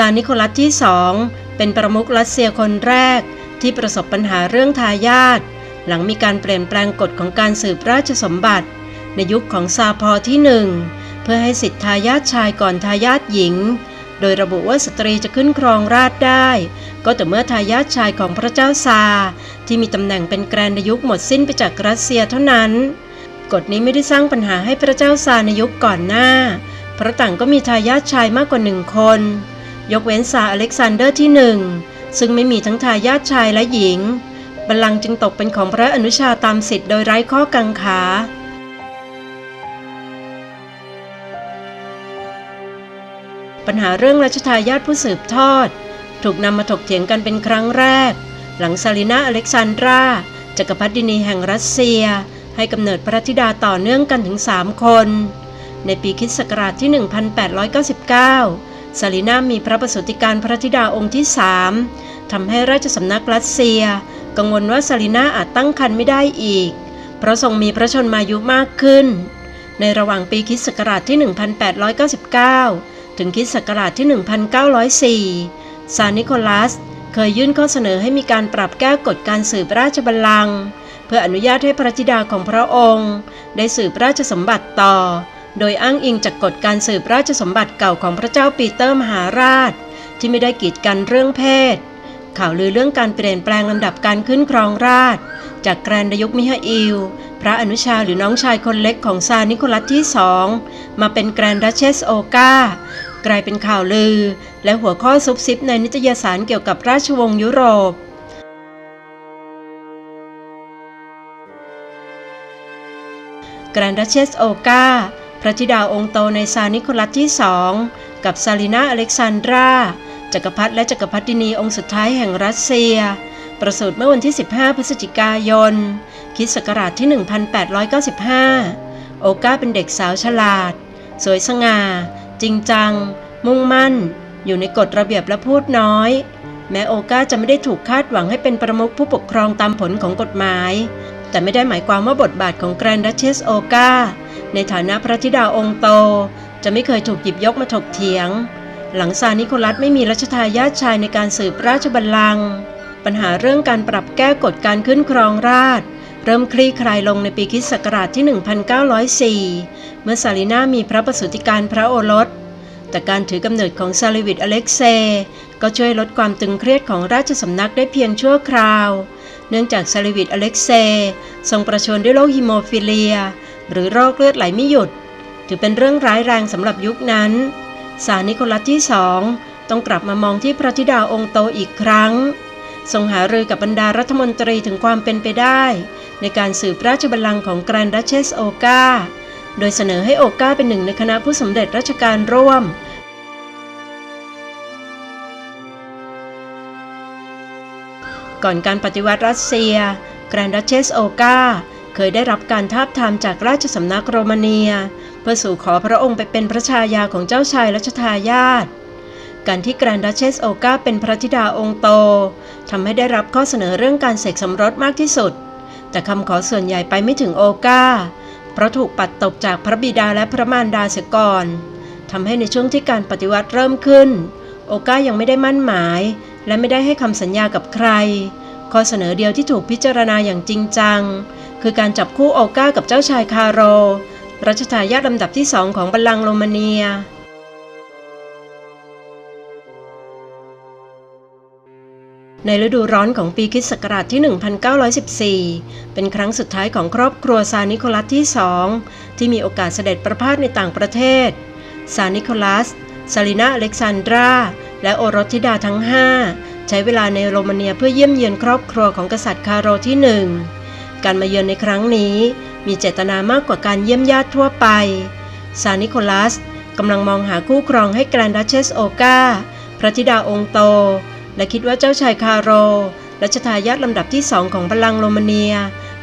ซานิโคลัสที่สองเป็นประมุขรัสเซียคนแรกที่ประสบปัญหาเรื่องทายาทหลังมีการเปลี่ยนแปลงกฎของการสืบราชสมบัติ ในยุคของซาพอที่หนึ่งเพื่อให้สิทธิทายาทชายก่อนทายาทหญิง โดยระบุว่าสตรีจะขึ้นครองราชได้ ก็แต่เมื่อทายาทชายของพระเจ้าซา ที่มีตำแหน่งเป็นแกรนในยุคหมดสิ้นไปจากรัสเซียเท่านั้น กฎนี้ไม่ได้สร้างปัญหาให้พระเจ้าซาในยุคก่อนหน้า เพราะต่างก็มีทายาทชายมากกว่าหนึ่งคน ยกเว้นซาอเล็กซานเดอร์ที่หนึ่งซึ่งไม่มีทั้งทายาทชายและหญิง บัลลังก์จึงตกเป็นของพระอนุชาตามสิทธิ์โดยไร้ข้อกังขา ปัญหาเรื่องรัชทายาทผู้สืบทอด ถูกนำมาถกเถียงกันเป็นครั้งแรก หลังซาลินาอเล็กซานดราจักรพรรดินีแห่งรัสเซีย ให้กำเนิดพระธิดาต่อเนื่องกันถึง 3 คน ในปีคริสต์ศักราชที่ 1899 ซาลินามีพระประสูติการพระธิดาองค์ที่สามทำให้ราชสำนักรัสเซีย กังวลว่าซาลินาอาจตั้งครรภ์ไม่ได้อีก เพราะทรงมีพระชนมายุมากขึ้น ในระหว่างปีคิศักราชที่ 1899 ถึงคิศักราชที่ 1904 ซานิโคลัสเคยยื่นข้อเสนอให้มีการปรับแก้กฎการสืบราชบัลลังก์เพื่ออนุญาตให้พระธิดาของพระองค์ ได้สืบราชสมบัติต่อ โดยอ้างอิงจากกฎการสืบราชสมบัติเก่าของพระเจ้าปีเตอร์มหาราช ที่ไม่ได้กีดกันเรื่องเพศ ข่าวลือเรื่องการเปลี่ยนแปลงลำดับการขึ้นครองราช จากแกรนดยุคมิฮาอิล พระอนุชาหรือน้องชายคนเล็กของซานิโคลัสที่สองมาเป็นแกรนดัชเชสโอกากลายเป็นข่าวลือ และหัวข้อซุบซิบในนิตยสารเกี่ยวกับราชวงศ์ยุโรปแกรนดัชเชสโอกา พระธิดาองค์โตในซานิโคลัสที่สองกับซาลินาอเล็กซานดราจักรพรรดิและจักรพรรดินีองค์สุดท้ายแห่งรัสเซีย ประสูติเมื่อวันที่ 15 พฤศจิกายนคริสต์ศักราชที่ 1895 โอกาเป็นเด็กสาวฉลาด สวยสง่า จริงจัง มุ่งมั่น อยู่ในกฎระเบียบและพูดน้อย แม้โอกาจะไม่ได้ถูกคาดหวังให้เป็นประมุขผู้ปกครองตามผลของกฎหมาย แต่ไม่ได้หมายความว่าบทบาทของแกรนดัชเชสโอกา ในฐานะพระธิดาองค์โต จะไม่เคยถูกหยิบยกมาถกเถียง หลังซานิโคลัสไม่มีรัชทายาทชายในการสืบราชบัลลังก์ปัญหาเรื่องการปรับแก้กฎการขึ้นครองราชเริ่มคลี่คลายลงในปีคิศักราชที่ 1904 เมื่อซาลินามีพระประสูติการพระโอรส แต่การถือกำเนิดของซาลิวิตอเล็กเซ ก็ช่วยลดความตึงเครียดของราชสำนักได้เพียงชั่วคราว เนื่องจากซาลิวิตอเล็กเซ ทรงประชวรด้วยโรคฮิโมฟิเลีย หรือโรคเลือดไหลไม่หยุด ถือเป็นเรื่องร้ายแรงสำหรับยุคนั้นซานิโคลัสที่สองต้องกลับมามองที่พระธิดาองค์โตอีกครั้ง ทรงหารือกับบรรดารัฐมนตรีถึงความเป็นไปได้ ในการสืบราชบัลลังก์ของแกรนดัชเชสโอกาโดยเสนอให้โอกาเป็นหนึ่งในคณะผู้สำเร็จราชการร่วมก่อนการปฏิวัติรัสเซีย แกรนดัชเชสโอกา เคยได้รับการทาบทามจากราชสำนักโรมาเนีย เพื่อสู่ขอพระองค์ไปเป็นพระชายาของเจ้าชายรัชทายาทการที่แกรนดัชเชสโอกาเป็นพระธิดาองค์โตทำให้ได้รับข้อเสนอเรื่องการเสกสมรสมากที่สุด แต่คำขอส่วนใหญ่ไปไม่ถึงโอกาเพราะถูกปัดตกจากพระบิดาและพระมารดาเสียก่อนทำให้ในช่วงที่การปฏิวัติเริ่มขึ้น โอกายังไม่ได้มั่นหมาย และไม่ได้ให้คำสัญญากับใคร ข้อเสนอเดียวที่ถูกพิจารณาอย่างจริงจัง คือการจับคู่โอก้ากับเจ้าชายคาโร รัชทายาทลำดับที่สองของบัลลังก์โรมาเนีย ในฤดูร้อนของปีคริสต์ศักราชที่ 1914 เป็นครั้งสุดท้ายของครอบครัวซานิโคลัสที่สองที่มีโอกาสเสด็จประพาสในต่างประเทศ ซานิโคลัสซาลินาอเล็กซานดรา และโอรสธิดาทั้งห้าใช้เวลาในโรมาเนียเพื่อเยี่ยมเยือนครอบครัวของกษัตริย์คาโรที่หนึ่ง การมาเยือนในครั้งนี้ มีเจตนามากกว่าการเยี่ยมญาติทั่วไป ซานิโคลัสกำลังมองหาคู่ครองให้แกรนดัชเชสโอกาพระธิดาองค์โต และคิดว่าเจ้าชายคาโรรัชทายาทลำดับที่สองของบัลลังโรมาเนีย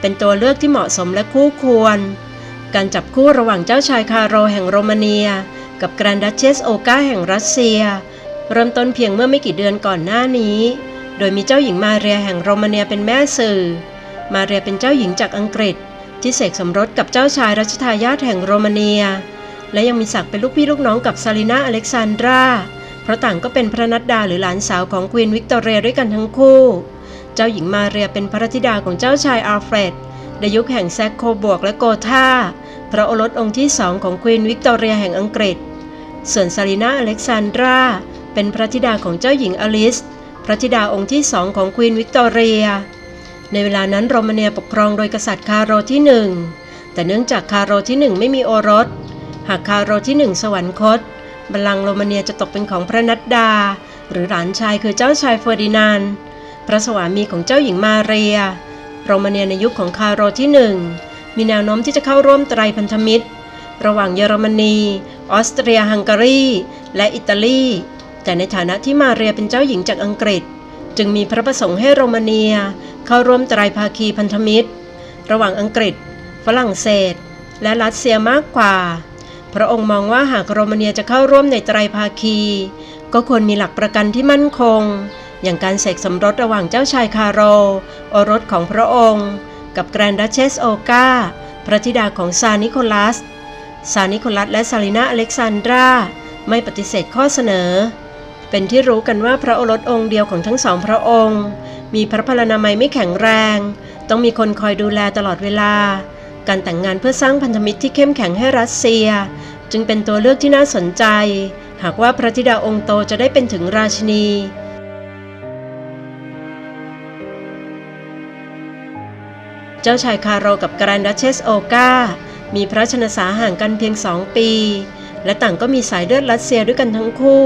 เป็นตัวเลือกที่เหมาะสมและคู่ควร การจับคู่ระหว่างเจ้าชายคาโรแห่งโรมาเนีย กับแกรนดัชเชสโอกาแห่งรัสเซีย เริ่มต้นเพียงเมื่อไม่กี่เดือนก่อนหน้านี้ โดยมีเจ้าหญิงมาเรียแห่งโรมาเนียเป็นแม่สื่อ มาเรียเป็นเจ้าหญิงจากอังกฤษ ที่เสกสมรสกับเจ้าชายรัชทายาทแห่งโรมาเนีย และยังมีศักดิ์เป็นลูกพี่ลูกน้องกับซาลินาอเล็กซานดราเพราะต่างก็เป็นพระนัดดาหรือหลานสาวของควีนวิกตอเรียด้วยกันทั้งคู่ เจ้าหญิงมาเรียเป็นพระธิดาของเจ้าชายอัลเฟรดในยุคแห่งแซกโคบวกและโกธาพระโอรสองค์ที่สองของควีนวิกตอเรียแห่งอังกฤษ ส่วนซารีนาอเล็กซานดราเป็นพระธิดาของเจ้าหญิงอลิส พระธิดาองค์ที่สองของควีนวิกตอเรีย ในเวลานั้นโรมาเนียปกครองโดยกษัตริย์คาร์โรที่หนึ่งแต่เนื่องจากคาร์โรที่หนึ่งไม่มีโอรส หากคาร์โรที่หนึ่งสวรรคตบัลลังก์โรมาเนียจะตกเป็นของพระนัดดา หรือหลานชายคือเจ้าชายเฟอร์ดินานด์พระสวามีของเจ้าหญิงมาเรีย โรมาเนียในยุคของคาร์โรที่หนึ่งมีแนวโน้มที่จะเข้าร่วมไตรพันธมิตร ระหว่างเยอรมนี ออสเตรียฮังการี และอิตาลี แต่ในฐานะที่มาเรียเป็นเจ้าหญิงจากอังกฤษ จึงมีพระประสงค์ให้โรมาเนีย เข้าร่วมไตรภาคีพันธมิตร ระหว่างอังกฤษ ฝรั่งเศส และรัสเซียมากกว่า พระองค์มองว่าหากโรมาเนียจะเข้าร่วมในไตรภาคี ก็ควรมีหลักประกันที่มั่นคง อย่างการเสกสมรสระหว่างเจ้าชายคาร์โร โอรสของพระองค์ กับแกรนดัชเชสโอกาพระธิดาของซานิโคลัส ซานิโคลัสและซาลินาอเล็กซานดรา ไม่ปฏิเสธข้อเสนอ เป็นที่รู้กันว่าพระโอรสองค์เดียวของทั้งสองพระองค์ มีพระพลานามัยไม่แข็งแรง ต้องมีคนคอยดูแลตลอดเวลา การแต่งงานเพื่อสร้างพันธมิตรที่เข้มแข็งให้รัสเซีย จึงเป็นตัวเลือกที่น่าสนใจ หากว่าพระธิดาองค์โตจะได้เป็นถึงราชินีเจ้าชายคาร์โรกับแกรนดัชเชสโอกา มีพระชนสาห่างกันเพียงสองปี และต่างก็มีสายเลือดรัสเซียด้วยกันทั้งคู่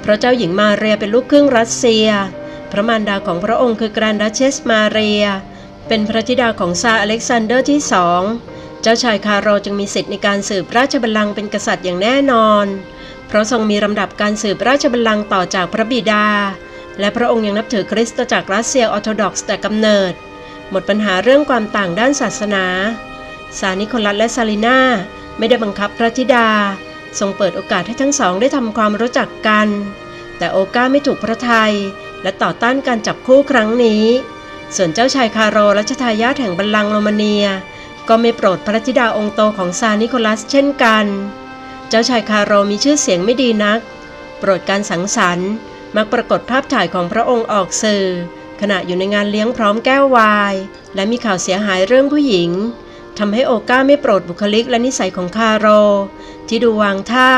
เพราะเจ้าหญิงมาเรียเป็นลูกครึ่งรัสเซีย พระมารดาของพระองค์คือแกรนดัชเชสมาเรีย เป็นพระธิดาของซาร์อเล็กซานเดอร์ที่สองเจ้าชายคาร์โรจึงมีสิทธิ์ในการสืบราชบัลลังก์เป็นกษัตริย์อย่างแน่นอน เพราะทรงมีลำดับการสืบราชบัลลังก์ต่อจากพระบิดา และพระองค์ยังนับถือคริสตจักรรัสเซียออร์โธดอกซ์แต่กำเนิด หมดปัญหาเรื่องความต่างด้านศาสนาซานิโคลัสและซาลิน่าไม่ได้บังคับพระธิดา ทรงเปิดโอกาสให้ทั้งสองได้ทำความรู้จักกัน แต่โอกาไม่ถูกพระทัย และต่อต้านการจับคู่ครั้งนี้ ส่วนเจ้าชายคาร์โรรัชทายาทแห่งบัลลังก์โรมาเนีย ก็ไม่โปรดพระธิดาองค์โตของซานิโคลัสเช่นกัน เจ้าชายคาร์โรมีชื่อเสียงไม่ดีนัก โปรดการสังสรรค์ มักปรากฏภาพถ่ายของพระองค์ออกสื่อ ขณะอยู่ในงานเลี้ยงพร้อมแก้ววาย และมีข่าวเสียหายเรื่องผู้หญิงทำให้โอก้าไม่โปรดบุคลิกและนิสัยของคาโร ที่ดูวางท่า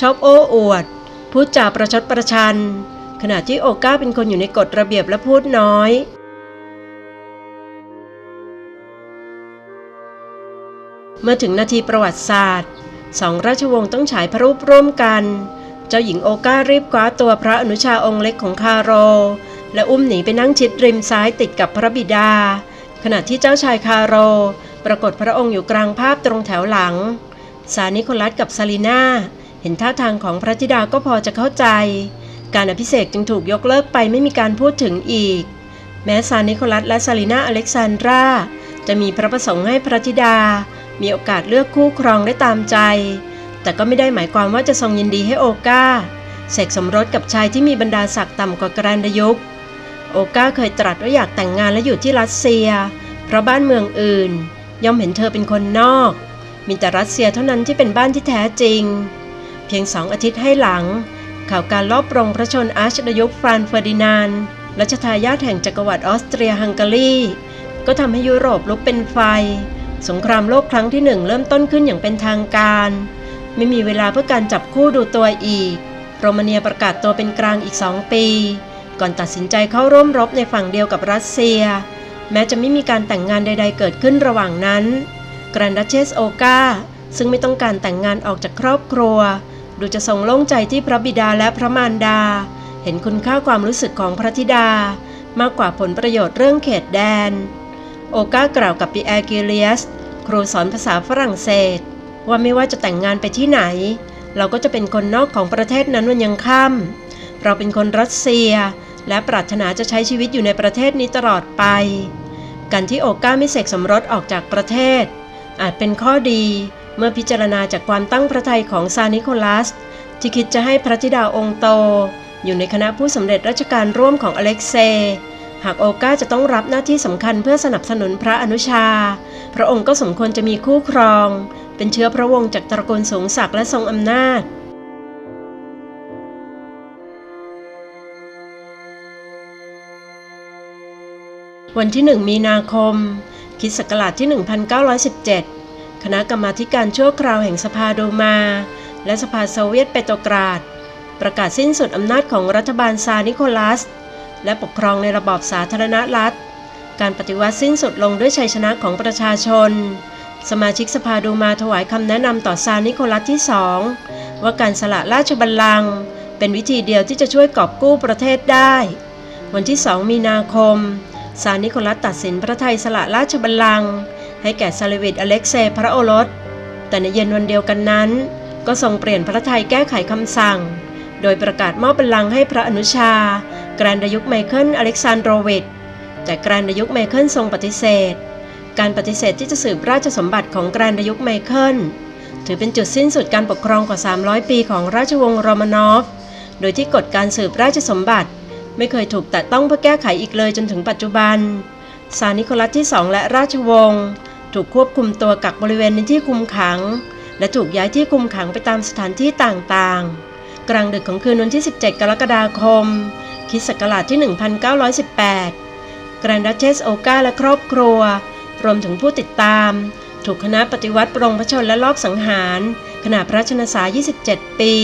ชอบโอ้อวดพูดจาประชดประชัน ขณะที่โอก้าเป็นคนอยู่ในกฎระเบียบและพูดน้อย เมื่อถึงนาทีประวัติศาสตร์สองราชวงศ์ต้องฉายพระรูปร่วมกัน เจ้าหญิงโอก้ารีบคว้าตัวพระอนุชาองค์เล็กของคาโร และอุ้มหนีไปนั่งชิดริมซ้ายติดกับพระบิดา ขณะที่เจ้าชายคาโร ปรากฏพระองค์อยู่กลางภาพตรงแถวหลัง สานิโคลัสกับซาลีนาเห็นท่าทางของพระธิดาก็พอจะเข้าใจ การอภิเษกจึงถูกยกเลิกไปไม่มีการพูดถึงอีก แม้ซานิโคลัสและซาลีนาอเล็กซานดรา จะมีพระประสงค์ให้พระธิดา มีโอกาสเลือกคู่ครองได้ตามใจ แต่ก็ไม่ได้หมายความว่าจะทรงยินดีให้โอกาเสกสมรสกับชายที่มีบรรดาศักดิ์ต่ำกว่าแกรันดยุคโอกาเคยตรัสว่าอยากแต่งงานและอยู่ที่รัสเซีย เพราะบ้านเมืองอื่น ย่อมเห็นเธอเป็นคนนอก มีแต่รัสเซียเท่านั้นที่เป็นบ้านที่แท้จริง เพียงสองอาทิตย์ให้หลัง ข่าวการลอบปรงพระชนอาร์ชดยุคฟรานเฟอร์ดินานรัชทายาทแห่งจักรวรรดิออสเตรียฮังการี ก็ทำให้ยุโรปลุกเป็นไฟ สงครามโลกครั้งที่หนึ่งเริ่มต้นขึ้นอย่างเป็นทางการ ไม่มีเวลาเพื่อการจับคู่ดูตัวอีก โรมาเนียประกาศตัวเป็นกลางอีกสองปี ก่อนตัดสินใจเข้าร่วมรบในฝั่งเดียวกับรัสเซีย แม้จะไม่มีการแต่งงานใด ๆ เกิดขึ้นระหว่างนั้นแกรนดัชเชสโอกาซึ่งไม่ต้องการแต่งงานออกจากครอบครัว ดูจะทรงโล่งใจที่พระบิดาและพระมารดา เห็นคุณค่าความรู้สึกของพระธิดามากกว่าผลประโยชน์เรื่องเขตแดน โอกากล่าวกับปีแอร์กิเลียส ครูสอนภาษาฝรั่งเศส ว่าไม่ว่าจะแต่งงานไปที่ไหน เราก็จะเป็นคนนอกของประเทศนั้นวันยังค่ำเราเป็นคนรัสเซีย และปรารถนาจะใช้ชีวิตอยู่ในประเทศนี้ตลอดไป การที่โอก้าไม่เสกสมรสออกจากประเทศ อาจเป็นข้อดี เมื่อพิจารณาจากความตั้งพระทัยของซานิโคลัส ที่คิดจะให้พระธิดาองค์โต อยู่ในคณะผู้สำเร็จราชการร่วมของอเล็กเซหากโอกาจะต้องรับหน้าที่สำคัญเพื่อสนับสนุนพระอนุชา พระองค์ก็สมควรจะมีคู่ครอง เป็นเชื้อพระวงศ์จากตระกูลสูงศักดิ์และทรงอำนาจวันที่ 1 มีนาคมคิดศักราชที่ 1917 คณะกรรมาการชั่วคราวแห่งสภาโดมา และสภาโซเวียตเปโตรกราด ประกาศสิ้นสุดอำนาจของรัฐบาลซานิโคลัส และปกครองในระบอบสาธารณรัฐ การปฏิวัติสิ้นสุดลงด้วยชัยชนะของประชาชน สมาชิกสภาดูมาถวายคำแนะนำต่อซานิโคลัสที่สองว่าการสละราชบัลลังก์เป็นวิธีเดียวที่จะช่วยกอบกู้ประเทศได้ วันที่ 2 มีนาคม ซานิโคลัสตัดสินพระไทยสละราชบัลลังก์ ให้แก่ซาเลวิดอเล็กเซย์พระโอรส แต่ในเย็นวันเดียวกันนั้น ก็ทรงเปลี่ยนพระไทยแก้ไขคำสั่ง โดยประกาศมอบบัลลังก์ให้พระอนุชา แกรนดายุคไมเคิลอเล็กซานโดรวิชแต่แกรนดายุคไมเคิลทรงปฏิเสธ การปฏิเสธที่จะสืบราชสมบัติของแกรนดายุคไมเคิลถือเป็นจุดสิ้นสุดการปกครองกว่า 300 ปีของราชวงศ์โรมานอฟ โดยที่กฎการสืบราชสมบัติ ไม่เคยถูกแตะต้องเพื่อแก้ไขอีกเลยจนถึงปัจจุบัน ซานิโคลัสที่สองและราชวงศ์ ถูกควบคุมตัวกักบริเวณในที่คุมขัง และถูกย้ายที่คุมขังไปตามสถานที่ต่างๆ กลางดึกของคืนวันที่ 17 กรกฎาคมคิศักราชที่ 1918 แกรนดัชเชสโอกาและครอบครัว รวมถึงผู้ติดตาม ถูกคณะปฏิวัติปรงพระชนและลอบสังหาร ขณะพระชนสา27 ปี